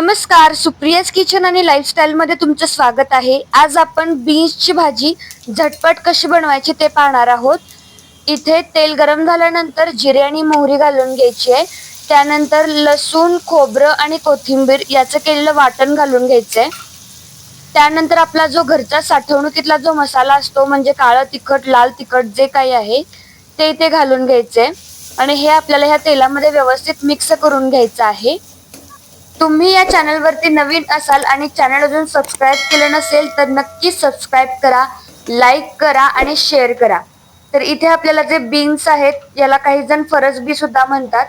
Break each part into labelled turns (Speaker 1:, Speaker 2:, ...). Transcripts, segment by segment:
Speaker 1: नमस्कार सुप्रियाज किचन आणि लाईफस्टाईलमध्ये तुमचं स्वागत आहे. आज आपण बीन्सची भाजी झटपट कशी बनवायची ते पाहणार आहोत. इथे तेल गरम झाल्यानंतर जिरे आणि मोहरी घालून घ्यायची आहे. त्यानंतर लसूण खोबरं आणि कोथिंबीर याचं केलेलं वाटण घालून घ्यायचं आहे त्यानंतर आपला जो घरचा साठवणुकीतला जो मसाला असतो म्हणजे काळं तिखट लाल तिखट जे काही आहे ते इथे घालून घ्यायचे आणि हे आपल्याला ह्या तेलामध्ये व्यवस्थित मिक्स करून घ्यायचं आहे. तुम्ही या चॅनलवरती नवीन असाल आणि चॅनल अजून सबस्क्राईब केलं नसेल तर नक्की सबस्क्राईब करा लाईक करा आणि शेअर करा. तर इथे आपल्याला जे बीन्स आहेत याला काही जण फरसबी सुद्धा म्हणतात.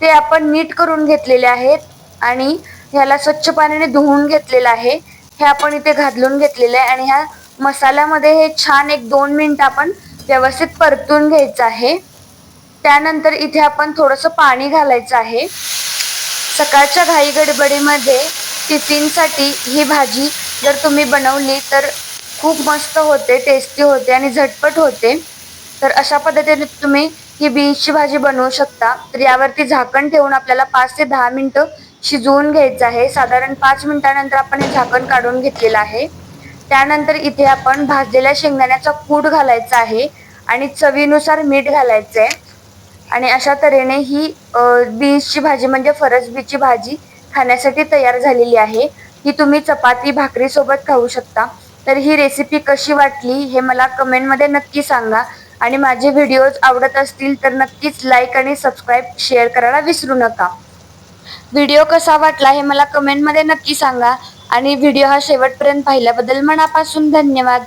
Speaker 1: ते आपण नीट करून घेतलेले आहेत आणि ह्याला स्वच्छ पाण्याने धुवून घेतलेलं आहे. हे आपण इथे घालून घेतलेलं आहे आणि ह्या मसाल्यामध्ये हे छान एक दोन मिनटं आपण व्यवस्थित परतून घ्यायचं आहे. त्यानंतर इथे आपण थोडंसं पाणी घालायचं आहे. सकाळच्या घाई गडबडीमध्ये टिफिनसाठी ही भाजी जर तुम्ही बनवली तर खूप मस्त होते टेस्टी होते आणि झटपट होते. तर अशा पद्धतीने तुम्ही ही बीन्सची भाजी बनवू शकता. तर यावरती झाकण ठेवून आपल्याला पाच ते दहा मिनटं शिजवून घ्यायचं आहे. साधारण पाच मिनटानंतर आपण हे झाकण काढून घेतलेलं आहे. त्यानंतर इथे आपण भाजलेल्या शेंगदाण्याचा कूट घालायचा आहे आणि चवीनुसार मीठ घालायचं आहे आणि अशा तऱ्हेने ही बीन्सची भाजी म्हणजे फरसबीची भाजी खाण्यासाठी तयार झालेली आहे. ही तुम्ही चपाती भाकरीसोबत खाऊ शकता. तर ही रेसिपी कशी वाटली हे मला कमेंटमध्ये नक्की सांगा. आणि माझे व्हिडिओज आवडत असतील तर नक्कीच लाईक आणि सबस्क्राईब शेअर करायला विसरू नका. व्हिडिओ कसा वाटला हे मला कमेंटमध्ये नक्की सांगा. आणि व्हिडिओ हा शेवटपर्यंत पाहिल्याबद्दल मनापासून धन्यवाद.